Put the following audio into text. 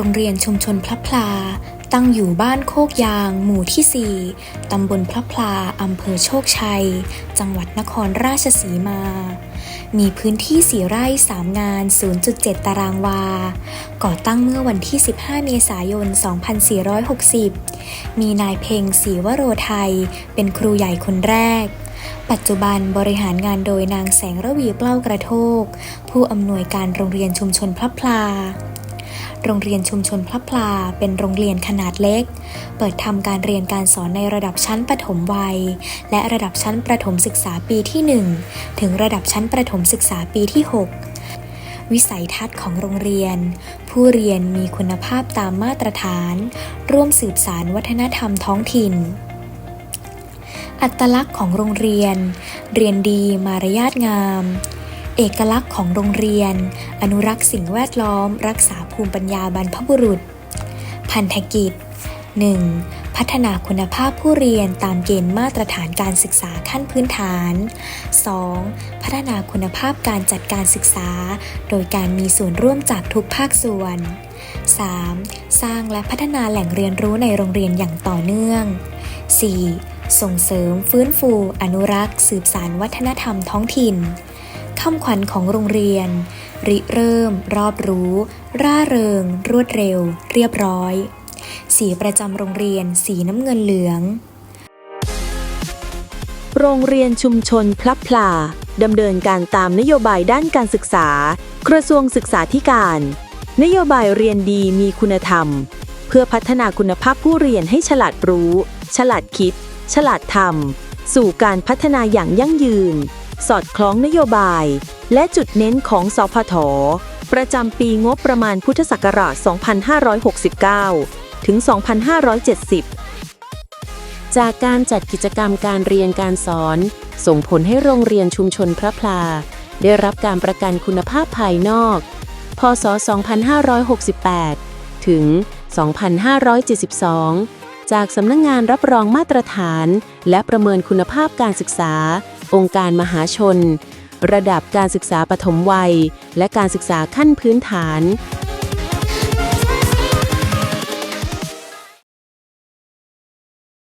โรงเรียนชุมชนพลับพลา ตั้งอยู่บ้านโคกยาง หมู่ที่ 4 ตำบลพลับพลา อำเภอโชคชัย จังหวัดนครราชสีมา มีพื้นที่4ไร่3งาน 0.7 ตารางวา ก่อตั้งเมื่อวันที่ 15 เมษายน 2460 มีนายเพ็งศรีวโรไทย เป็นครูใหญ่คนแรกปัจจุบันบริหารงานโดยนางแสงระวีเปล้ากระโทก ผู้อำนวยการโรงเรียนชุมชนพลับพลา โรงเรียนชุมชนพลับพลา เป็นโรงเรียนขนาดเล็ก เปิดทำการเรียนการสอนในระดับชั้นประถมวัย และระดับชั้นประถมศึกษาปีที่ 1 ถึงระดับชั้นประถมศึกษาปีที่ 6 วิสัยทัศน์ของโรงเรียน ผู้เรียนมีคุณภาพตามมาตรฐาน ร่วมสืบสารวัฒนธรรมท้องถิ่นอัตลักษณ์ของโรงเรียน เรียนดี มารยาทงาม เอกลักษณ์ของโรงเรียน อนุรักษ์สิ่งแวดล้อม รักษาภูมิปัญญาบรรพบุรุษ พันธกิจ 1. พัฒนาคุณภาพผู้เรียนตามเกณฑ์มาตรฐานการศึกษาขั้นพื้นฐาน 2. พัฒนาคุณภาพการจัดการศึกษา โดยการมีส่วนร่วมจากทุกภาคส่วน 3. สร้างและพัฒนาแหล่งเรียนรู้ในโรงเรียนอย่างต่อเนื่อง 4. ส่งเสริมฟื้นฟู อนุรักษ์ สืบสารวัฒนธรรมท้องถิ่น คำขวัญของโรงเรียน ริเริ่ม รอบรู้ ร่าเริง รวดเร็ว เรียบร้อย สีประจำโรงเรียน สีน้ำเงินเหลือง โรงเรียนชุมชนพลับพลาดำเนินการตามนโยบายด้านการศึกษา กระทรวงศึกษาธิการ นโยบายเรียนดีมีคุณธรรม เพื่อพัฒนาคุณภาพผู้เรียนให้ฉลาดรู้ ฉลาดคิด ฉลาดทำสู่การพัฒนาอย่างยั่งยืน สอดคล้องนโยบาย และจุดเน้นของสพท ประจำปีงบประมาณพุทธศักราช 2569 ถึง 2570 จากการจัดกิจกรรมการเรียนการสอน ส่งผลให้โรงเรียนชุมชนพระพลา ได้รับการประกันคุณภาพภายนอก พศ 2568 ถึง 2572จากสำนักงงานรับรองมาตรฐาน และประเมินคุณภาพการศึกษา องค์การมหาชน ระดับการศึกษาปฐมวัย และการศึกษาขั้นพื้นฐาน